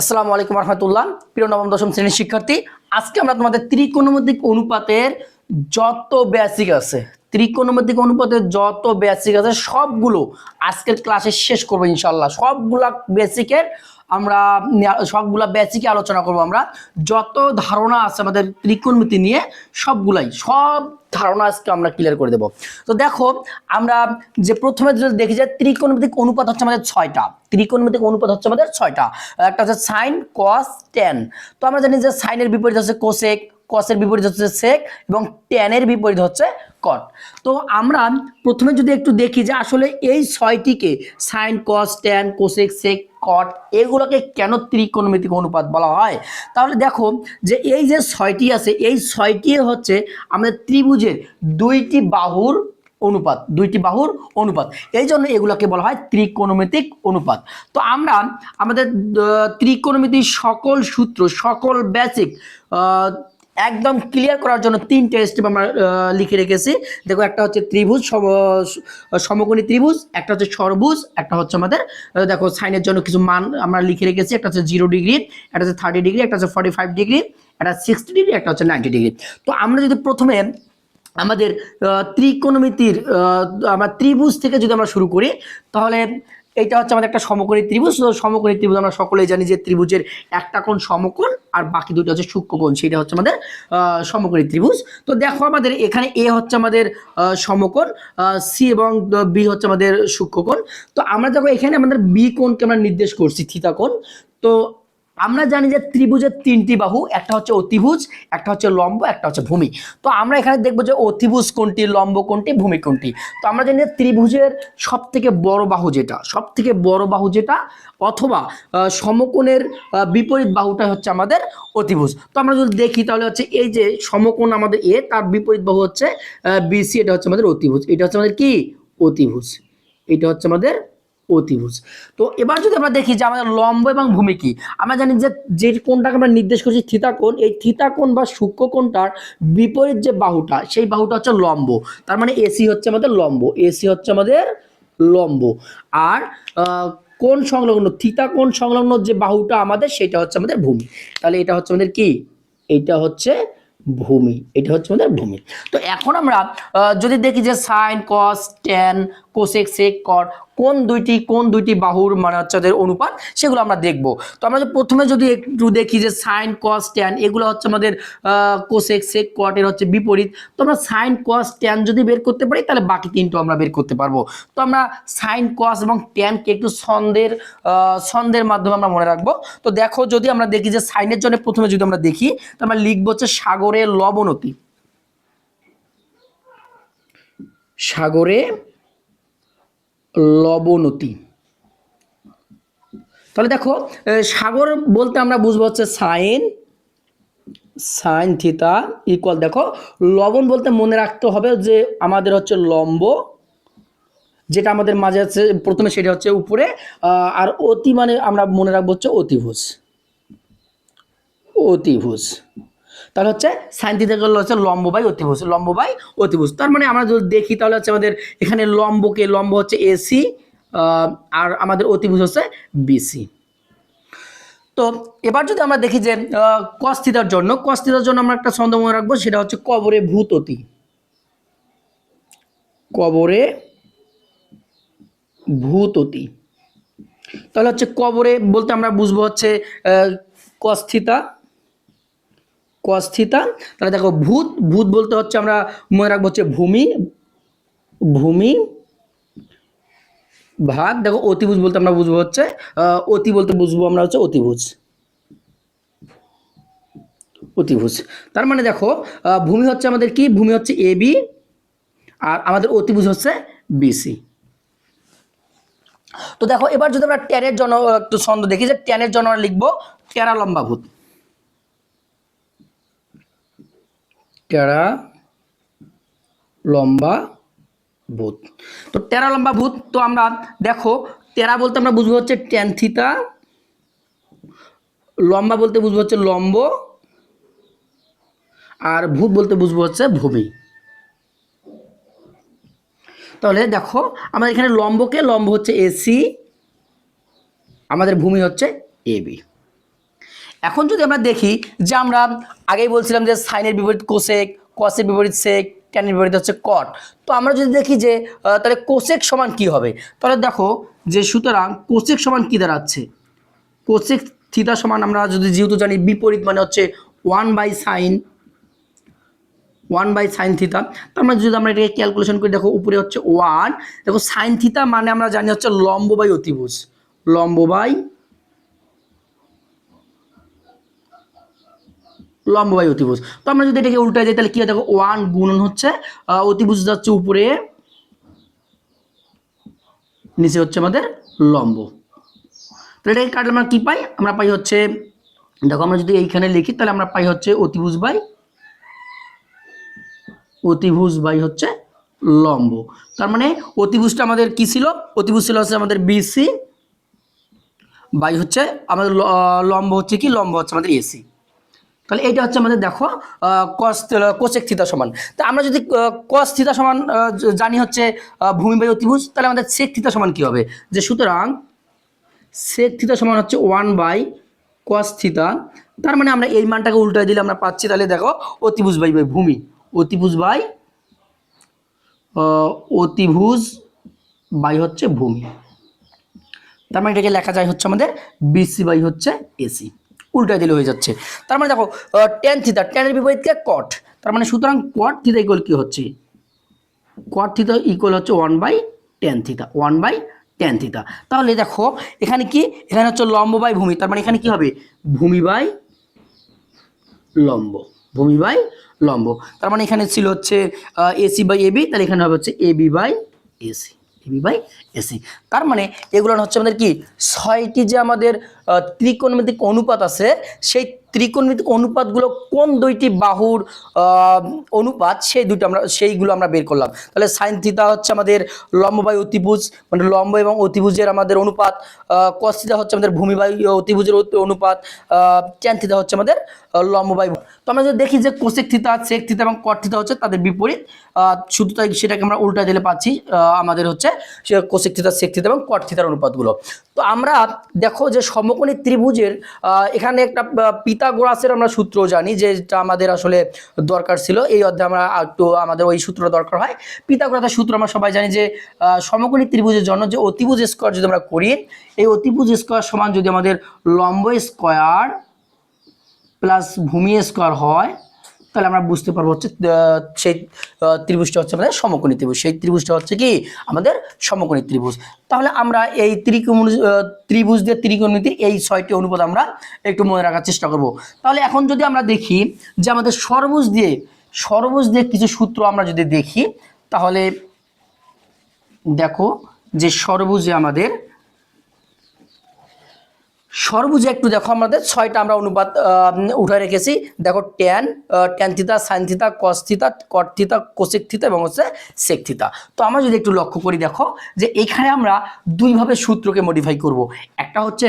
আসসালামু আলাইকুম রহমতুল্লাহ। প্রিয় নবম, দশম শ্রেণির শিক্ষার্থী, আজকে আমরা তোমাদের ত্রিকোণমিতিক অনুপাতের যত বেসিক আছে, ত্রিকোণমিতিক অনুপাতের যত বেসিক আছে, সবগুলো আজকের ক্লাসে শেষ করব ইনশাল্লাহ সবগুলা বেসিকের আমরা, সবগুলা বেসিকে আলোচনা করব আমরা। যত ধারণা আছে আমাদের ত্রিকোণমিতি নিয়ে, সবগুলাই, সব ধারণা আজকে আমরা ক্লিয়ার করে দেব। তো দেখো, আমরা যে প্রথমে দেখি যে ত্রিকোণমিতিক অনুপাত হচ্ছে আমাদের ছয়টা। ত্রিকোণমিতিক অনুপাত হচ্ছে আমাদের ছয়টা। একটা হচ্ছে সাইন কস টেন তো আমরা জানি যে সাইনের বিপরীত হচ্ছে কোসেক কসের বিপরীত হচ্ছে সেক এবং টেনের বিপরীত হচ্ছে কট তো আমরা প্রথমে যদি একটু দেখি যে আসলে এই ছয়টিকে sine cos tan cosec sec cot এগুলোকে কেন ত্রিকোণমিতিক অনুপাত বলা হয়? তাহলে দেখো যে এই যে ছয়টি আছে, এই ছয়টি হচ্ছে আমাদের ত্রিভুজের দুইটি বাহুর অনুপাত, দুইটি বাহুর অনুপাত। এই জন্য এগুলোকে বলা হয় ত্রিকোণমিতিক অনুপাত। তো আমরা আমাদের ত্রিকোণমিতির সকল সূত্র, সকল বেসিক একদম ক্লিয়ার করার জন্য তিনটে স্টেপ আমরা লিখে রেখেছি। দেখো, একটা হচ্ছে ত্রিভুজ, সম- সমকোণী ত্রিভুজ, একটা হচ্ছে সরভুজ একটা হচ্ছে আমাদের দেখো সাইনের জন্য কিছু মান আমরা লিখে রেখেছি। একটা হচ্ছে জিরো ডিগ্রি একটা হচ্ছে থার্টি ডিগ্রি একটা হচ্ছে ফর্টি ফাইভ ডিগ্রি একটা সিক্সটি ডিগ্রি একটা হচ্ছে নাইনটি ডিগ্রি তো আমরা যদি প্রথমে আমাদের ত্রিকোণমিতির আমরা ত্রিভুজ থেকে যদি আমরা শুরু করি, তাহলে এইটা হচ্ছে আমাদের একটা সমকোণী ত্রিভুজ। সমকোণী ত্রিভুজ আমরা সকলেই জানি যে ত্রিভুজের একটা কোণ সমকোণ আর বাকি দুটো হচ্ছে সূক্ষ্মকোণ সেটা হচ্ছে আমাদের সমকোণী ত্রিভুজ। তো দেখো আমাদের এখানে এ হচ্ছে আমাদের সমকোণ সি এবং বি হচ্ছে আমাদের সূক্ষ্মকোণ তো আমরা দেখো এখানে আমাদের বি কোণকে আমরা নির্দেশ করছি, থিতা কোণ, তো আমরা জানি যে ত্রিভুজের তিনটি বাহু, একটা হচ্ছে অতিভুজ, একটা হচ্ছে লম্ব, একটা হচ্ছে ভূমি। তো আমরা এখানে দেখব যে অতিভুজ কোনটি, লম্ব কোনটি, ভূমি কোনটি। তো আমরা জানি যে ত্রিভুজের সব থেকে বড় বাহু যেটা সব থেকে বড় বাহু যেটা, অথবা সমকোণের বিপরীত বাহুটা হচ্ছে আমাদের অতিভুজ। তো আমরা যদি দেখি তাহলে হচ্ছে এই যে সমকোণ আমাদের এ, তার বিপরীত বাহু হচ্ছে বিসি এটা হচ্ছে আমাদের অতিভুজ। এটা হচ্ছে আমাদের কি? অতিভুজ। এটা হচ্ছে আমাদের অতিভুজ। তো এবার যদি আমরা দেখি যে আমাদের লম্ব এবং ভূমি কি, আমরা জানি যে যে কোণটাকে আমরা নির্দেশ করছি থিতা কোণ এই থিতা কোণ বা সূক্ষ্ম কোণটার বিপরীত যে বাহুটা, সেই বাহুটা হচ্ছে লম্ব। তার মানে এসি হচ্ছে আমাদের লম্ব, এসি হচ্ছে আমাদের লম্ব। আর কোন সংলগ্ন থিতা কোণ সংলগ্ন যে বাহুটা আমাদের, সেটা হচ্ছে আমাদের ভূমি। তাহলে এটা হচ্ছে আমাদের কি? এটা হচ্ছে ভূমি, এটা হচ্ছে আমাদের ভূমি। তো এখন আমরা যদি দেখি যে sine, cos, tan cosec sec cot কোন দুইটি কোন দুইটি বাহুর মানে হচ্ছে ওদের অনুপাত, সেগুলো আমরা দেখব। তো আমরা প্রথমে যদি একটু দেখি যে সাইন কস ট্যান এগুলো হচ্ছে আমাদের কোসেক সেক কট এর হচ্ছে বিপরীত। তো আমরা সাইন কস ট্যান যদি বের করতে পারি, তাহলে বাকি তিনটা আমরা বের করতে পারব। তো আমরা সাইন কস এবং ট্যানকে একটু ছন্দের ছন্দের মাধ্যমে আমরা মনে রাখব। তো দেখো যদি আমরা দেখি যে সাইনের জন্য প্রথমে যদি আমরা দেখি, তো আমরা লিখব হচ্ছে সাগরের লবণতি। সাগরে লবণতি। তাহলে দেখো সাগর বলতে আমরা বুঝব হচ্ছে সাইন সাইন থিতা ইকুয়াল দেখো, লবণ বলতে মনে রাখতে হবে যে আমাদের হচ্ছে লম্ব, যেটা আমাদের মাঝে আছে, প্রথমে সেটা হচ্ছে উপরে আর অতি মানে আমরা মনে রাখব হচ্ছে অতিভুজ। অতিভুজ। তাহলে হচ্ছে সাইন থিতা করলে হচ্ছে লম্ব বাই অতিভুজ, লম্ব বাই অতিভুজ। তার মানে আমরা যদি দেখি তাহলে হচ্ছে আমাদের এখানে লম্বকে লম্ব হচ্ছে এসি আর আমাদের অতিভুজ হচ্ছে বিসি। তো এবার যদি আমরা দেখি যে কস্থিতার জন্য কস্থিতার জন্য আমরা একটা ছন্দ মনে রাখব, সেটা হচ্ছে কবরে ভূততি কবরে ভূততি তাহলে হচ্ছে কবরে বলতে আমরা বুঝব হচ্ছে কস্থিতা কস্থিতা তাহলে দেখো ভূত ভূত বলতে হচ্ছে আমরা মনে রাখব হচ্ছে ভূমি ভূমি ভাগ, দেখো অতিভুজ বলতে আমরা বুঝব হচ্ছে অতি বলতে বুঝব আমরা হচ্ছে অতিভুজ। অতিভুজ। তার মানে দেখো ভূমি হচ্ছে আমাদের কি? ভূমি হচ্ছে এ বি আর আমাদের অতিভুজ হচ্ছে বিসি তো দেখো, এবার যদি আমরা ট্যানের জন্য একটু ছন্দ দেখি, যে ট্যানের জন্য লিখব টেরা লম্বা ভূত। টেরা লম্বা ভূত। তো টেরা লম্বা ভূত, তো আমরা দেখো টেরা বলতে আমরা বুঝব হচ্ছে ট্যান থিতা লম্বা বলতে বুঝব হচ্ছে লম্ব, আর ভূত বলতে বুঝব হচ্ছে ভূমি। তাহলে দেখো আমাদের এখানে লম্বকে, লম্ব হচ্ছে এসি আমাদের ভূমি হচ্ছে এবি এখন যদি আমরা দেখি যে আমরা আগেই বলছিলাম যে সাইনের বিপরীত কোসেক, কসের বিপরীত সেক, ট্যানের বিপরীত হচ্ছে কট। তো আমরা যদি দেখি যে তাহলে কোসেক সমান কি হবে? তাহলে দেখো যে সুতরাং কোসেক সমান কি দাঁড়াচ্ছে? কোসেক থিতা সমান আমরা যদি যেহেতু জানি বিপরীত মানে হচ্ছে one by sine, one by sine theta তার মানে যদি আমরা এটাকে ক্যালকুলেশন করি, দেখো উপরে হচ্ছে ওয়ান, দেখো সাইন থিতা মানে আমরা জানি হচ্ছে লম্ব বাই অতিভুজ, লম্ব বাই লম্ব বাই অতিভুজ। তো আমরা যদি এটাকে উল্টায় যাই, তাহলে কি হয়? দেখো ওয়ান গুণন হচ্ছে অতিভুজ যাচ্ছে উপরে, নিচে হচ্ছে আমাদের লম্ব। তো এটাকে কাটলে আমরা কি পাই? আমরা পাই হচ্ছে, দেখো, আমরা যদি এইখানে লিখি, তাহলে আমরা পাই হচ্ছে অতিভুজ বাই অতিভুজ বাই হচ্ছে লম্ব। তার মানে অতিভুজটা আমাদের কি ছিল? অতিভুজ ছিল হচ্ছে আমাদের বিসি বাই হচ্ছে, আমাদের লম্ব হচ্ছে কি? লম্ব হচ্ছে আমাদের এসি তাহলে এইটা হচ্ছে আমাদের দেখো কস কোচেক থিতা সমান। তা আমরা যদি কস থিতা সমান জানি হচ্ছে ভূমি অতিভুজ তাহলে আমাদের সেক থিতা সমান কি হবে? যে সুতরাং সেক থিতা সমান হচ্ছে ওয়ান বাই কস থিতা তার মানে আমরা এই মানটাকে উল্টায় দিলে আমরা পাচ্ছি, তাহলে দেখো, অতিভুজ বাই বাই ভূমি। অতিভুজ বাই অতিভুজ বাই হচ্ছে ভূমি। তার মানে এটাকে লেখা যায় হচ্ছে আমাদের বিসি বাই হচ্ছে এসি উল্টায় দিলে হয়ে যাচ্ছে। তার মানে দেখো টেন থিতা টেনের বিপরীতকে কট তার মানে সুতরাং কট থিতা ইকুয়াল কি হচ্ছে? কট থিতা ইকুয়াল হচ্ছে one by tan theta one by tan theta তাহলে দেখো, এখানে কি? এখানে হচ্ছে লম্ব বাই ভূমি। তার মানে এখানে কি হবে? ভূমি বাই লম্ব, ভূমি বাই লম্ব। তার মানে এখানে ছিল হচ্ছে এসি বাই এবি তাহলে এখানে হবে হচ্ছে AB by AC AB by AC তার মানে এগুলো হচ্ছে আমাদের কি? ছয়টি যে আমাদের ত্রিকোণমিতিক অনুপাত আছে সেই ত্রিকোণমিতিক অনুপাতগুলো কোন দুইটি বাহুর অনুপাত সেই দুটো আমরা সেইগুলো আমরা বের করলাম। তাহলে সাইন থিতা হচ্ছে আমাদের লম্ব অতিভুজ মানে লম্ব এবং অতিভুজের আমাদের অনুপাত কস থিতা হচ্ছে আমাদের ভূমি অতিভুজের অনুপাত ট্যান থিতা হচ্ছে আমাদের আহ, লম্ব বাই তো আমরা যদি দেখি যে কোসেক থিতা সেক থিতা এবং কট থিতা হচ্ছে তাদের বিপরীত শুধু তাই সেটাকে আমরা উল্টা দিলে পাচ্ছি আমাদের হচ্ছে সে কোসেক থিতা সেক থিতা এবং কট থিতার অনুপাতগুলো। তো আমরা দেখো যে সমকোণী ত্রিভুজের এখানে একটা পিতাগোরাসের আমরা সূত্র জানি যেটা আমাদের আসলে দরকার ছিল। এই অধ্যায়ে আমরা একটু আমাদের ওই সূত্র দরকার হয়। পিতাগোরাসের সূত্র আমরা সবাই জানি যে সমকোণী ত্রিভুজের জন্য যে অতিভুজ স্কোয়ার যদি আমরা করি, এই অতিভুজ স্কোয়ার সমান যদি আমাদের লম্ব স্কোয়ার প্লাস ভূমি স্কোয়ার হয় তাহলে আমরা বুঝতে পারব হচ্ছে সেই ত্রিভুজটা হচ্ছে আমাদের সমকোণী ত্রিভুজ। সেই ত্রিভুজটা হচ্ছে কি? আমাদের সমকোণী ত্রিভুজ। তাহলে আমরা এই ত্রিকোণ ত্রিভুজ দিয়ে ত্রিকোণমিতির এই ছয়টি অনুপাত আমরা একটু মনে রাখার চেষ্টা করব। তাহলে এখন যদি আমরা দেখি যে আমাদের সর্বুজ দিয়ে সর্বুজ দিয়ে কিছু সূত্র আমরা যদি দেখি, তাহলে দেখো যে সর্বুজে আমাদের সর্বুজে একটু দেখো আমাদের, ছয়টা আমরা অনুপাত উঠে রেখেছি। দেখো tan tan theta sine theta cos theta cot theta cosec theta এবং হচ্ছে সেক থিতা তো আমরা যদি একটু লক্ষ্য করি দেখো, যে এখানে আমরা দুইভাবে সূত্রকে মডিফাই করব। একটা হচ্ছে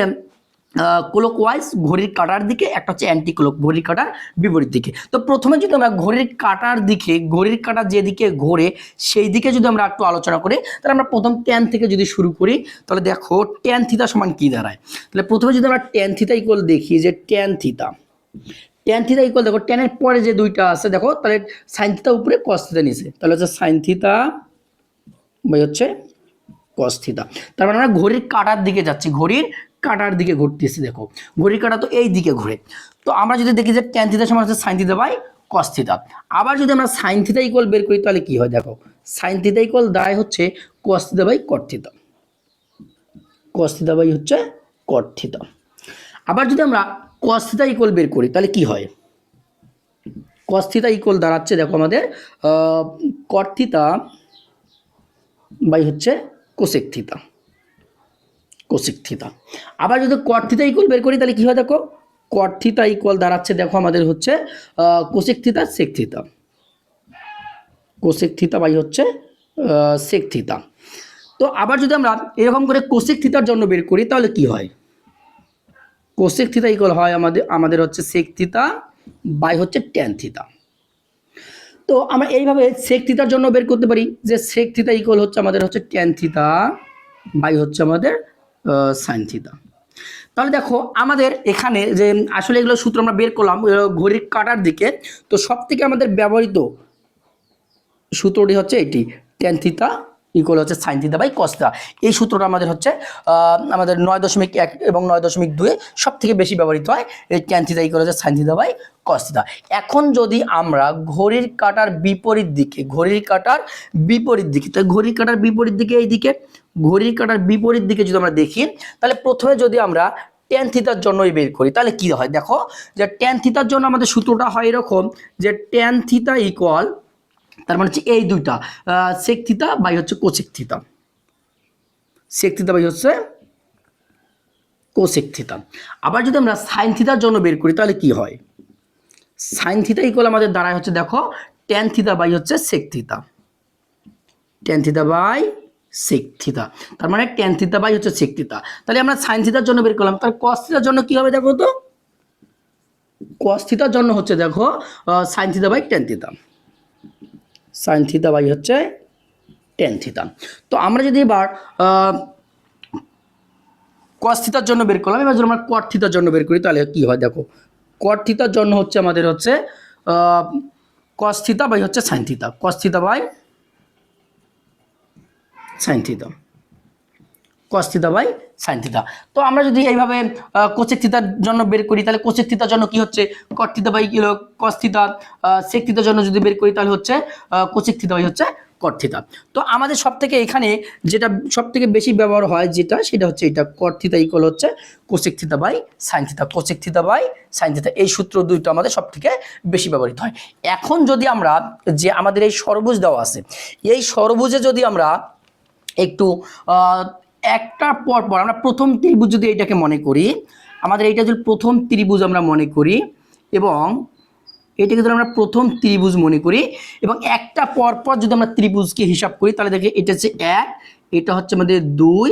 ক্লোক ওয়াইজ ঘড়ির কাটার দিকে, একটা হচ্ছে অ্যান্টি ক্লোক ঘড়ির কাটার বিপরীত দিকে। তো প্রথমে যদি আমরা ঘড়ির কাটার দিকে, ঘড়ির কাটা যেদিকে ঘোরে সেই দিকে যদি আমরা একটু আলোচনা করি, তাহলে আমরা প্রথম ট্যান থেকে যদি শুরু করি, তাহলে দেখো ট্যান থিতা সমান কি দাঁড়ায়? তাহলে প্রথমে যদি আমরা ট্যান থিতা ইকুয়াল দেখি, যে tan theta tan theta equal দেখো ট্যানের পরে যে দুইটা আছে, দেখো, তাহলে সাইন থিতা উপরে কস থিতা নিচে। তাহলে হচ্ছে সাইন থিতা হচ্ছে কস থিতা তার মানে আমরা ঘড়ির কাটার দিকে যাচ্ছি, ঘড়ির কাটার দিকে ঘুরতেছি, দেখো। ঘড়ির কাটা তো এই দিকে ঘুরে। তো আমরা যদি দেখি যে ট্যান থিতা সমান হচ্ছে সাইন থিতা বাই কস থিতা আবার যদি আমরা সাইন থিতা ইকুয়াল বের করি, তাহলে কি হয় দেখো? সাইন থিতা ইকুয়াল দায় হচ্ছে cos theta by caught theta cos theta by হচ্ছে কট থিতা আবার যদি আমরা কস থিতা ইকুয়াল বের করি, তাহলে কি হয়? কস থিতা ইকুয়াল দাঁড়াচ্ছে, দেখো আমাদের কট থিতা বাই হচ্ছে কোসেক থিতা কোসেক থিতা আবার যদি কট থিতা ইকুয়াল বের করি, তাহলে কি হয় দেখো? কট থিতা ইকুয়াল দাঁড়াচ্ছে, দেখো আমাদের হচ্ছে cosec theta sec theta cosec theta by হচ্ছে সেক থিতা তো আবার যদি আমরা এরকম করে কোসেক থিতার জন্য বের করি, তাহলে কি হয়? কোসেক থিতা ইকুয়াল হয় আমাদের আমাদের হচ্ছে সেক থিতা বাই হচ্ছে ট্যান থিতা তো আমরা এইভাবে সেক থিতার জন্য বের করতে পারি যে সেক থিতা ইকুয়াল হচ্ছে আমাদের হচ্ছে ট্যান থিতা বাই হচ্ছে আমাদের সাইন থিতা তাহলে দেখো, আমাদের এখানে যে আসলে এগুলো সূত্র আমরা বের করলাম ঘড়ির কাটার দিকে, তো সব থেকে আমাদের ব্যবহৃত সূত্রটি হচ্ছে এটি টেন থিতা ইকুয়াল হচ্ছে sine theta by cos theta এই সূত্রটা আমাদের হচ্ছে আমাদের নয় দশমিক এক এবং নয় দশমিক দুয়ে সব থেকে বেশি ব্যবহৃত হয়, এই টেন থিতা ইকুয়াল হচ্ছে sine theta by cos theta এখন যদি আমরা ঘড়ির কাটার বিপরীত দিকে, ঘড়ির কাটার বিপরীত দিকে তাই ঘড়ির কাটার বিপরীত দিকে এই দিকে ঘড়ির কাটার বিপরীত দিকে যদি আমরা দেখি, তাহলে প্রথমে যদি আমরা টেন থিতার জন্যই বের করি, তাহলে কি হয়? দেখো যে টেন থিতার জন্য আমাদের সূত্রটা হয় এরকম যে টেন থিতা ইকুয়াল তার মানে হচ্ছে এই দুইটা সেক থিতা বাই হচ্ছে কোসেক থিতা বাই হচ্ছে কোসেক আবার যদি আমরা সাইন থিতার জন্য বের করি, তাহলে কি হয়? সাইন থিতা ইকুয়াল আমাদের দাঁড়ায় হচ্ছে দেখো টেন থিতা বাই হচ্ছে sec theta ten theta by sec থিতা তার মানে টেন থিতা বাই হচ্ছে সেক তাহলে আমরা সাইন থিতার জন্য বের করলাম, তার কস থিতার জন্য কি হবে দেখো তো? কস থিতার জন্য হচ্ছে দেখো sine theta by tan theta sine theta by হচ্ছে টেন থিতা তো আমরা যদি এবার কস থিতার জন্য বের করলাম, এবার যদি আমরা কট থিতার জন্য বের করি, তাহলে কী হয় দেখো? কট থিতার জন্য হচ্ছে আমাদের হচ্ছে কস থিতা বাই হচ্ছে sine theta cos theta by sine theta cos by sine তো আমরা যদি এইভাবে কোচেক জন্য বের করি, তাহলে কোচেক জন্য কি হচ্ছে? কট বাই কিলো কস থিতা সেক জন্য যদি বের করি, তাহলে হচ্ছে কোচেক বাই হচ্ছে কট তো আমাদের সব থেকে এখানে যেটা সব থেকে বেশি ব্যবহার হয় যেটা, সেটা হচ্ছে এটা। কট থিতা ইকুয়াল হচ্ছে cosec by sine theta by sine এই সূত্র দুইটা আমাদের সব থেকে বেশি ব্যবহৃত হয়। এখন যদি আমরা যে আমাদের এই সরবুজ দেওয়া আছে, এই সরবুজে যদি আমরা একটু আহ, একটা পর পর আমরা প্রথম ত্রিভুজ যদি এটাকে মনে করি আমাদের এইটা যদি প্রথম ত্রিভুজ আমরা মনে করি এবং এটাকে যদি আমরা প্রথম ত্রিভুজ মনে করি এবং একটা পর পর যদি আমরা ত্রিভুজকে হিসাব করি তাহলে দেখি এটা হচ্ছে এক এটা হচ্ছে আমাদের দুই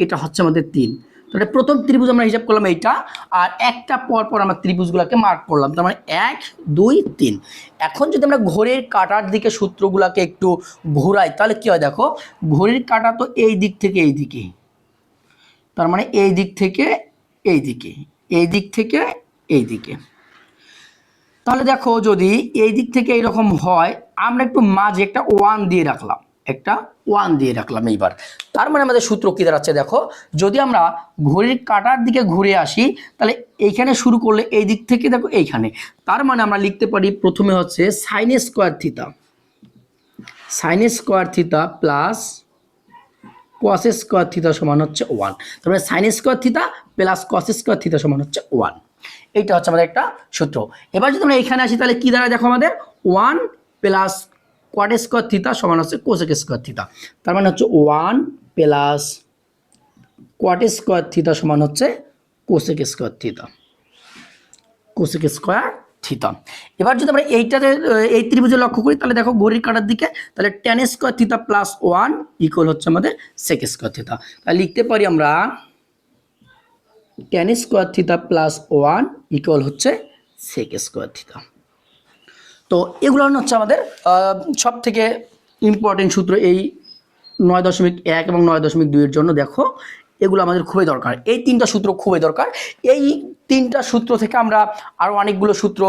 এটা হচ্ছে আমাদের তিন। তাহলে প্রথম ত্রিভুজ আমরা হিসাব করলাম এইটা আর একটা পর পর আমরা ত্রিভুজগুলোকে মার্ক করলাম। তার মানে এক দুই তিন। এখন যদি আমরা ঘড়ির কাটার দিকে সূত্রগুলোকে একটু ঘোরাই তাহলে কী হয় দেখো ঘড়ির কাটা তো এই দিক থেকে এই দিকে তার মানে এই দিক থেকে এই দিকে, এই দিক থেকে এই দিকে। তাহলে দেখো যদি এই দিক থেকে এইরকম হয়, আমরা একটু মাঝে একটা ওয়ান দিয়ে রাখলাম, একটা ওয়ান দিয়ে রাখলাম এইবার। তার মানে আমাদের সূত্র কি দাঁড়াচ্ছে দেখো, যদি আমরা ঘড়ির কাটার দিকে ঘুরে আসি, তাহলে এইখানে শুরু করলে এই দিক থেকে দেখো এইখানে। তার মানে আমরা লিখতে পারি প্রথমে হচ্ছে sine square theta sine square theta plus cos square theta সমান হচ্ছে ওয়ান তারপরে sine square theta plus cos square theta সমান হচ্ছে ওয়ান এইটা হচ্ছে আমাদের একটা সূত্র। এবার যদি আমরা এখানে আসি, তাহলে কি দাঁড়ায় দেখো আমাদের? One plus cot square theta সমান হচ্ছে কোসেক স্কোয়ার থিতা তার মানে হচ্ছে one plus cot square theta সমান হচ্ছে cosec square theta cosec square theta এবার যদি আমরা এইটাতে এই ত্রিভুজে লক্ষ্য করি, তাহলে দেখো ঘড়ির কাটার দিকে, তাহলে tan square theta plus one equal হচ্ছে আমাদের সেক স্কোয়ার থিতা তাহলে লিখতে পারি আমরা tan square theta plus one equal হচ্ছে সেক স্কোয়ার থিতা তো এগুলো হচ্ছে আমাদের সব থেকে ইম্পর্টেন্ট সূত্র এই নয় দশমিক এক এবং নয় দশমিক দুইয়ের জন্য দেখো, এগুলো আমাদের খুবই দরকার। এই তিনটা সূত্র খুবই দরকার। এই তিনটা সূত্র থেকে আমরা আরও অনেকগুলো সূত্র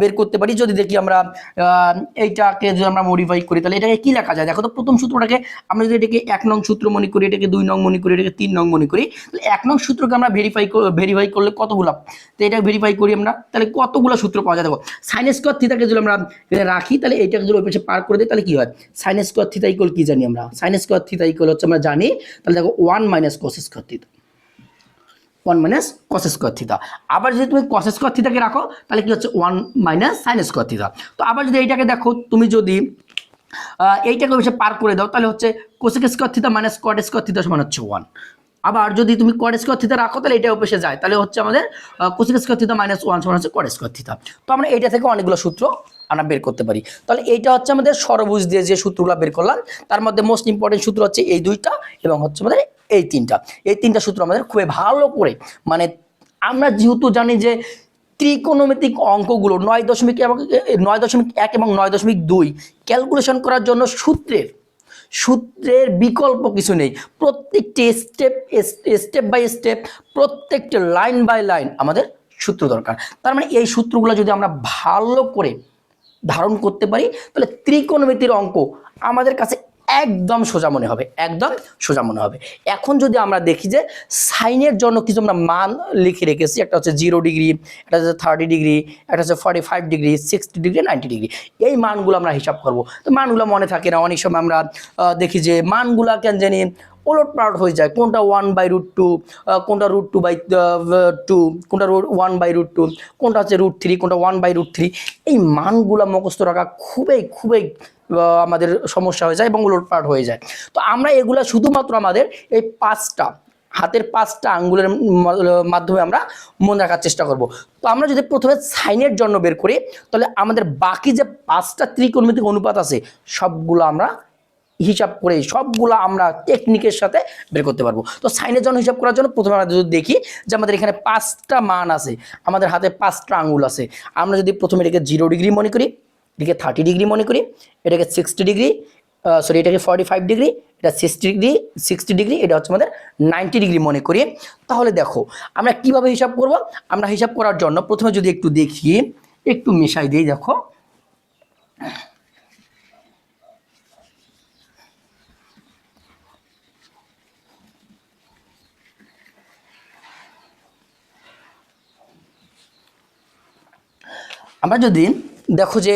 বের করতে পারি। যদি দেখি আমরা এইটাকে যদি আমরা মডিফাই করি, তাহলে এটাকে কী লেখা যায়? দেখো তো, প্রথম সূত্রটাকে আমরা যদি এটাকে এক নং সূত্র মনে করি, এটাকে দুই নং মনে করি, এটাকে তিন নং মনে করি, তাহলে এক নং সূত্রকে আমরা ভেরিফাই ভেরিফাই করলে কতগুলো? তো এটা ভেরিফাই করি আমরা, তাহলে কতগুলো সূত্র পাওয়া যায়? দেখো সাইন স্কোয়ার থিতাকে যদি আমরা রাখি, তাহলে এইটাকে যদি ওই পাশে পার করে দিই, তাহলে কি হয়? সাইন স্কোয়ার থিতা ইকুয়াল কি জানি আমরা? সাইন স্কোয়ার থিতা হচ্ছে আমরা জানি, তাহলে দেখো one minus cos square theta one minus cos square theta আবার যদি তুমি কস স্কোয়ার থিতাকে রাখো, তাহলে কি হচ্ছে one minus sine square theta তো আবার যদি এইটাকে দেখো, তুমি যদি এইটাকে হচ্ছে পার করে দাও, তাহলে হচ্ছে cosec square theta minus cot square theta সমান হচ্ছে ওয়ান আবার যদি তুমি কট স্কোয়ার থিতা রাখো, তাহলে এটা উপসে যায়। তাহলে হচ্ছে আমাদের cosec square theta minus one সমান হচ্ছে কট স্কোয়ার থিতা তো আমরা এইটা থেকে অনেকগুলো সূত্র আমরা বের করতে পারি। তাহলে এইটা হচ্ছে আমাদের সরবুজ দিয়ে যে সূত্রগুলো বের করলাম, তার মধ্যে মোস্ট ইম্পর্টেন্ট সূত্র হচ্ছে এই দুইটা এবং হচ্ছে আমাদের এই তিনটা। এই তিনটা সূত্র আমাদের খুবই ভালো করে মানে আমরা যেহেতু জানি যে ত্রিকোণমিতিক অঙ্কগুলো নয় দশমিক এবং নয় দশমিক এক এবং নয় দশমিক দুই ক্যালকুলেশন করার জন্য সূত্রের সূত্রের বিকল্প কিছু নেই। প্রত্যেকটি স্টেপ স্টেপ বাই স্টেপ প্রত্যেকটি লাইন বাই লাইন আমাদের সূত্র দরকার। তার মানে এই সূত্রগুলো যদি আমরা ভালো করে ধারণ করতে পারি, তাহলে ত্রিকোণমিতির অঙ্ক আমাদের কাছে একদম সোজা মনে হবে, একদম সোজা মনে হবে। এখন যদি আমরা দেখি যে সাইনের জন্য কিছু আমরা মান লিখে রেখেছি, একটা হচ্ছে জিরো ডিগ্রি, একটা হচ্ছে থার্টি ডিগ্রি, একটা হচ্ছে forty five degree, sixty degree, ninety degree, এই মানগুলো আমরা হিসাব করব। তো মানগুলো মনে থাকে না, অনেক সময় আমরা দেখি যে মানগুলা কেন জানি ওলট পালট হয়ে যায়। কোনটা ওয়ান বাই রুট টু কোনটা রুট টু বাই টু কোনটা root one by root two কোনটা হচ্ছে রুট থ্রি কোনটা ওয়ান বাই রুট থ্রি এই মানগুলো মুখস্থ রাখা খুবই খুবই আমাদের সমস্যা হয়ে যায় এবং উলট পালট হয়ে যায়। তো আমরা এগুলা শুধুমাত্র আমাদের এই পাঁচটা, হাতের পাঁচটা আঙ্গুলের মাধ্যমে আমরা মনে রাখার চেষ্টা করব। তো আমরা যদি প্রথমে সাইনের জন্য বের করি, তাহলে আমাদের বাকি যে পাঁচটা ত্রিকোণমিতিক অনুপাত আছে, সবগুলো আমরা হিসাব করে সবগুলো আমরা টেকনিকের সাথে বের করতে পারব। তো সাইনের জন্য হিসাব করার জন্য প্রথমে আমরা যদি দেখি যে আমাদের এখানে পাঁচটা মান আছে, আমাদের হাতে পাঁচটা আঙ্গুল আছে। আমরা যদি প্রথমে এটাকে জিরো ডিগ্রি মনে করি, এটাকে থার্টি ডিগ্রি মনে করি, এটাকে সিক্সটি ডিগ্রি সরি এটাকে ফর্টি ফাইভ ডিগ্রি এটা সিক্সটি ডিগ্রি সিক্সটি ডিগ্রি এটা হচ্ছে আমাদের নাইনটি ডিগ্রি মনে করি। তাহলে দেখো, আমরা কীভাবে হিসাব করব? আমরা হিসাব করার জন্য প্রথমে যদি একটু দেখি, একটু মেশাই দিই, দেখো। আমরা যদি দেখো যে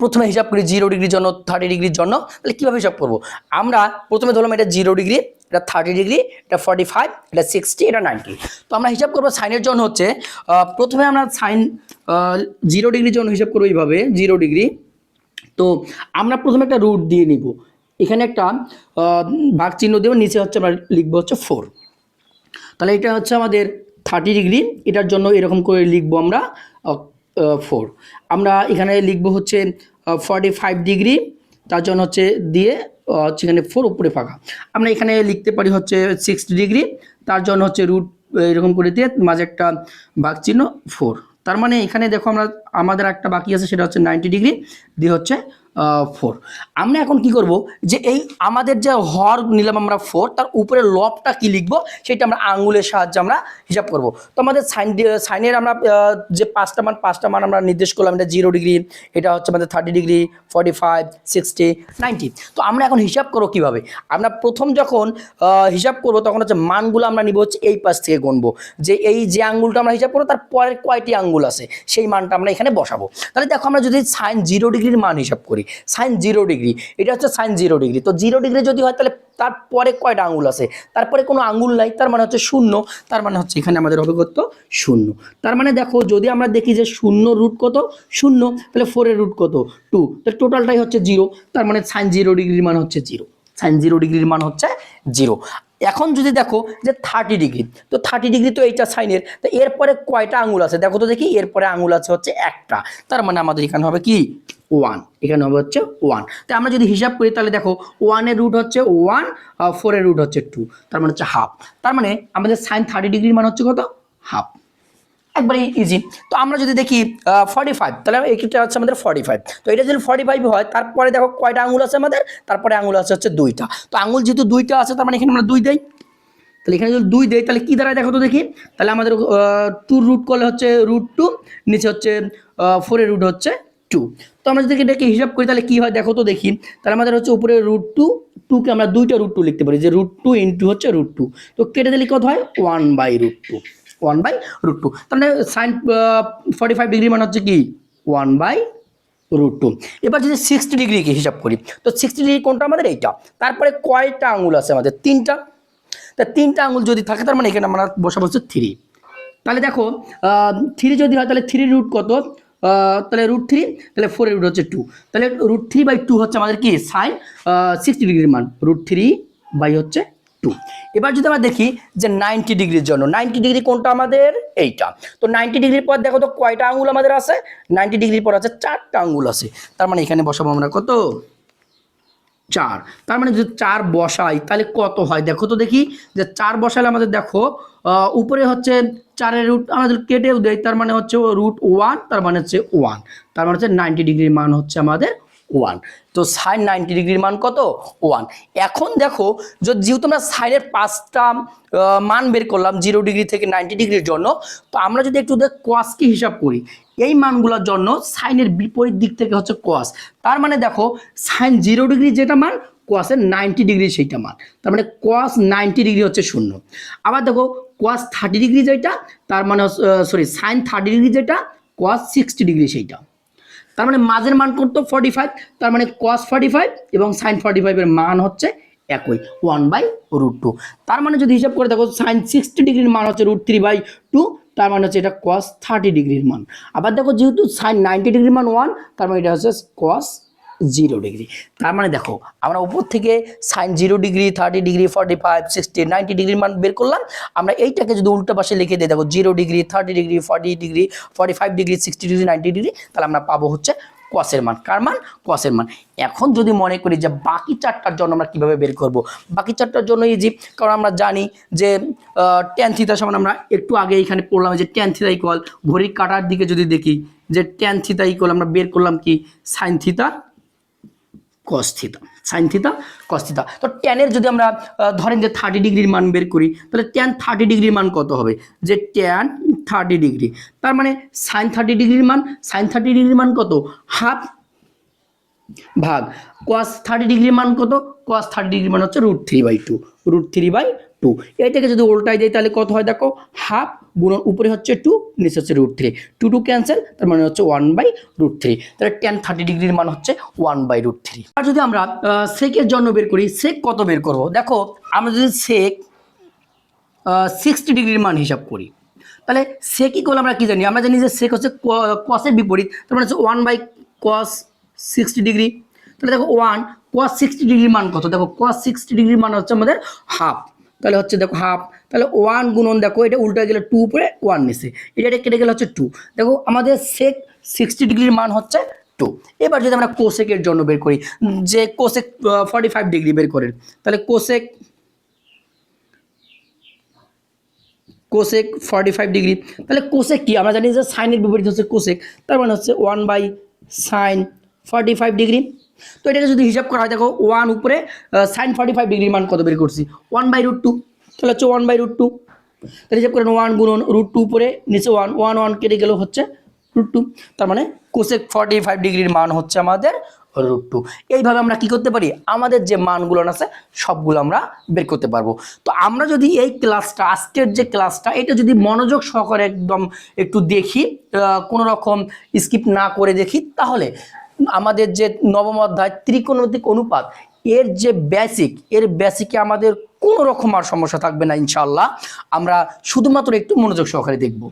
প্রথমে হিসাব করি জিরো ডিগ্রির জন্য থার্টি ডিগ্রির জন্য, তাহলে কীভাবে হিসাব করব? আমরা প্রথমে ধরলাম এটা জিরো ডিগ্রি এটা থার্টি ডিগ্রি এটা ফর্টি ফাইভ এটা সিক্সটি এটা নাইনটি তো আমরা হিসাব করব সাইনের জন্য হচ্ছে প্রথমে আমরা সাইন জিরো ডিগ্রির জন্য হিসাব করব এইভাবে জিরো ডিগ্রি তো আমরা প্রথমে একটা রুট দিয়ে নিব। এখানে একটা ভাগ চিহ্ন দেবো, নিচে হচ্ছে আমরা লিখব হচ্ছে ফোর তাহলে এটা হচ্ছে আমাদের থার্টি ডিগ্রি এটার জন্য এরকম করে লিখব আমরা ফোর। আমরা এখানে লিখব হচ্ছে ফর্টি ফাইভ ডিগ্রি তার জন্য হচ্ছে দিয়ে সেখানে ফোর উপরে ফাঁকা। আমরা এখানে লিখতে পারি হচ্ছে সিক্সটি ডিগ্রি তার জন্য হচ্ছে রুট এরকম করে দিয়ে মাঝে একটা বাঘ চিহ্ন ফোর তার মানে এখানে দেখো আমরা, আমাদের একটা বাকি আছে, সেটা হচ্ছে নাইনটি ডিগ্রি দিয়ে হচ্ছে ফোর। আমরা এখন কি করব যে এই আমাদের যে হর নিলাম আমরা ফোর, তার উপরে লবটা কি লিখব? সেটা আমরা আঙ্গুলের সাহায্যে আমরা হিসাব করব। তো আমাদের সাইন সাইনের আমরা যে পাঁচটা মান পাঁচটা মান আমরা নির্দেশ করলাম, এটা জিরো ডিগ্রি, এটা হচ্ছে আমাদের thirty degree, forty five, sixty, ninety. তো আমরা এখন হিসাব করব কীভাবে? আমরা প্রথম যখন হিসাব করব তখন হচ্ছে মানগুলো আমরা নিব হচ্ছে এই পাশ থেকে গুনবো। যে এই যে আঙ্গুলটা আমরা হিসাব করব, তার পরের কয়টি আঙ্গুল আছে? সেই মানটা আমরা এখানে বসাবো। তাহলে দেখো আমরা যদি সাইন জিরো ডিগ্রির মান হিসাব করি সাইন জিরো ডিগ্রি এটা হচ্ছে সাইন জিরো ডিগ্রি তো জিরো ডিগ্রি যদি হয়, তাহলে তারপরে কয়টা আঙুল আছে? তারপরে কোনো আঙুল নাই, তার মানে হচ্ছে শূন্য, তার মানে হচ্ছে এখানে আমাদের হবে কত শূন্য। তার মানে দেখো, যদি আমরা দেখি যে শূন্য রুট কত? শূন্য, তাহলে ফোরের রুট কত? টু তাহলে টোটালটাই হচ্ছে জিরো তার মানে সাইন জিরো ডিগ্রির মান হচ্ছে জিরো সাইন জিরো ডিগ্রির মান হচ্ছে জিরো এখন যদি দেখো যে থার্টি ডিগ্রি তো থার্টি ডিগ্রি তো এইটা সাইনের তো এরপরে কয়টা আঙুল আছে? দেখো তো দেখি, এরপরে আঙুল আছে হচ্ছে একটা। তার মানে আমাদের এখানে হবে কি? ওয়ান এখানে হবে হচ্ছে ওয়ান তো আমরা যদি হিসাব করি, তাহলে দেখো ওয়ানের রুট হচ্ছে ওয়ান ফোরের রুট হচ্ছে টু তার মানে হচ্ছে হাফ তার মানে আমাদের সাইন থার্টি ডিগ্রির মান হচ্ছে কত? হাফ একবারে ইজি তো আমরা যদি দেখি ফর্টি ফাইভ তাহলে এইটা হচ্ছে আমাদের ফর্টি ফাইভ তো এটা যদি ফর্টি ফাইভ হয়, তারপরে দেখো কয়টা আঙুল আছে আমাদের? তারপরে আঙুল আছে হচ্ছে দুইটা। তো আঙুল যেহেতু দুইটা আছে, তার মানে এখানে আমরা দুই দেই। তাহলে এখানে যদি দুই দেই, তাহলে কী দ্বারা দেখো তো দেখি? তাহলে আমাদের টু রুট করলে হচ্ছে রুট টু নিচে হচ্ছে ফোরের রুট হচ্ছে টু তো আমরা যদি এটাকে হিসাব করি, তাহলে কী হয়? দেখো তো দেখি। তাহলে আমাদের হচ্ছে উপরে রুট টু টুকে আমরা দুইটা রুট টু লিখতে পারি। যে রুট টু ইন্টু হচ্ছে রুট টু তো কেটে দিলে কত হয়? One by root two one by root two তাহলে সাইন ফর্টি ফাইভ ডিগ্রি মানে হচ্ছে কি? ওয়ান বাই রুট টু এবার যদি সিক্সটি ডিগ্রিকে হিসাব করি, তো সিক্সটি ডিগ্রি কোনটা আমাদের? এইটা। তারপরে কয়টা আঙুল আছে আমাদের? তিনটা। তা তিনটা আঙুল যদি থাকে, তার মানে এখানে আমরা বসা বসছে থ্রি তাহলে দেখো থ্রি যদি হয়, তাহলে থ্রি রুট কত? তাহলে রুট থ্রি তাহলে ফোরের রুট হচ্ছে টু তাহলে রুট থ্রি বাই টু হচ্ছে আমাদের কি? সাইন সিক্সটি ডিগ্রির মান। রুট থ্রি বাই হচ্ছে টু এবার যদি আমরা দেখি যে নাইনটি ডিগ্রির জন্য নাইনটি ডিগ্রি কোনটা আমাদের? এইটা। তো নাইনটি ডিগ্রির পর দেখো তো কয়টা আঙুল আমাদের আছে? নাইনটি ডিগ্রির পর আছে চারটা আঙুল আছে। তার মানে এখানে বসাবো আমরা কত? চার। তার মানে যদি চার বসাই, তাহলে কত হয়? দেখো তো দেখি যে চার বসালে আমাদের দেখো উপরে হচ্ছে চারের রুট আমাদের কেটেও দেয়, তার মানে হচ্ছে রুট ওয়ান তার মানে হচ্ছে ওয়ান তার মানে হচ্ছে নাইনটি ডিগ্রির মান হচ্ছে আমাদের ওয়ান তো সাইন নাইনটি ডিগ্রির মান কত? ওয়ান এখন দেখো যেহেতু আমরা সাইনের পাঁচটা মান বের করলাম জিরো ডিগ্রি থেকে নাইনটি ডিগ্রির জন্য, তো আমরা যদি একটু কোয়াসকে হিসাব করি, এই মানগুলোর জন্য সাইনের বিপরীত দিক থেকে হচ্ছে কোয়াস তার মানে দেখো সাইন জিরো ডিগ্রি যেটা মান কোয়াসের নাইনটি ডিগ্রি সেইটা মান, তার মানে কোয়াস নাইনটি ডিগ্রি হচ্ছে শূন্য, আবার দেখো কোয়াস থার্টি ডিগ্রি যেটা, তার মানে সরি সাইন থার্টি ডিগ্রি যেটা কোয়াস সিক্সটি ডিগ্রি সেইটা। তার মানে মাঝের মান করতো ফর্টি ফাইভ তার মানে কস ফর্টি ফাইভ এবং সাইন ফর্টি ফাইভের মান হচ্ছে একই ওয়ান বাই রুট টু তার মানে যদি হিসাব করে দেখো সাইন সিক্সটি ডিগ্রির মান হচ্ছে রুট থ্রি বাই টু তার মানে হচ্ছে এটা কস থার্টি ডিগ্রির মান। আবার দেখো, যেহেতু সাইন নাইনটি ডিগ্রির মান ওয়ান তার মানে এটা হচ্ছে কস জিরো ডিগ্রি তার মানে দেখো, আমরা উপর থেকে sine zero degree thirty degree forty five sixty ninety degree মান বের করলাম। আমরা এইটাকে যদি উল্টো পাশে লিখে দিই দেখো zero degree thirty degree forty degree forty five degree sixty degree ninety degree তাহলে আমরা পাবো হচ্ছে কসের মান। কার মান? কসের মান। এখন যদি মনে করি যে বাকি চারটার জন্য আমরা কীভাবে বের করব? বাকি চারটার জন্য ইজি কারণ আমরা জানি যে টেন থিতা সমান আমরা একটু আগে এখানে পড়লাম যে টেন থিতা ইকুয়াল ঘড়ির কাটার দিকে যদি দেখি যে টেন থিতা ইকুয়াল আমরা বের করলাম কি? সাইন থিতা কস থিতা সাইন থিতা কস্থিতা তো টেনের যদি আমরা ধরেন যে থার্টি ডিগ্রির মান বের করি, তাহলে টেন থার্টি ডিগ্রির মান কত হবে? যে টেন থার্টি ডিগ্রি তার মানে সাইন থার্টি ডিগ্রির মান সাইন থার্টি ডিগ্রির মান কত? হাফ ভাগ। কস থার্টি ডিগ্রির মান কত? কস থার্টি ডিগ্রির মান হচ্ছে root three by two root three by two এটাকে যদি উল্টাই দেয় তাহলে কত হয় দেখো? হাফ গুণন উপরে হচ্ছে টু নিচে হচ্ছে root three two two cancel তার মানে হচ্ছে ওয়ান বাই রুট থ্রি তাহলে টেন থার্টি ডিগ্রির মান হচ্ছে ওয়ান বাই রুট থ্রি আর যদি আমরা সেকের জন্য বের করি সেক কত বের করব? দেখো, আমরা যদি সেক সিক্সটি ডিগ্রির মান হিসাব করি, তাহলে সেক ইকুয়াল আমরা কি জানি? আমরা জানি যে সেক হচ্ছে কসের বিপরীত, তার মানে হচ্ছে one by cos sixty degree তাহলে দেখো ওয়ান কস সিক্সটি ডিগ্রির মান কত? দেখো কস সিক্সটি ডিগ্রির মান হচ্ছে আমাদের হাফ তাহলে হচ্ছে দেখো হাফ তাহলে ওয়ান গুণন দেখো, এটা উল্টা গেলে টু উপরে ওয়ান নিচে। এটা এটা কেটে গেলে হচ্ছে টু দেখো আমাদের সেক সিক্সটি ডিগ্রির মান হচ্ছে টু এবার যদি আমরা কোসেকের জন্য বের করি, যে কোসেক ফর্টি ফাইভ ডিগ্রি বের করেন, তাহলে cosec cosec forty five degree তাহলে কোসেক কি? আমরা জানি যে সাইনের বিপরীত হচ্ছে কোসেক তার মানে হচ্ছে one by sine forty five degree তো এটাকে যদি হিসাব করা হয়, দেখো ওয়ান উপরে সাইন ফর্টি ফাইভ ডিগ্রির মান কত বের করছি? ওয়ান বাই রুট টু তাহলে হচ্ছে ওয়ান বাই রুট টু তাহলে হিসাব করেন ওয়ান গুণন রুট টু উপরে, নিচে ওয়ান ওয়ান ওয়ান কেটে গেলেও হচ্ছে রুট টু তার মানে কোসেক ফর্টি ফাইভ ডিগ্রির মান হচ্ছে আমাদের রুট টু এইভাবে আমরা কি করতে পারি? আমাদের যে মানগুলো আছে, সবগুলো আমরা বের করতে পারব। তো আমরা যদি এই ক্লাসটা আজকের যে ক্লাসটা এটা যদি মনোযোগ সহকারে একদম একটু দেখি কোনো রকম স্কিপ না করে দেখি, তাহলে আমাদের যে নবম অধ্যায় ত্রিকোণতিক অনুপাত, এর যে বেসিক এর বেসিকে আমাদের কোনো রকম আর সমস্যা থাকবে না ইনশাল্লাহ আমরা শুধুমাত্র একটু মনোযোগ সহকারে দেখব।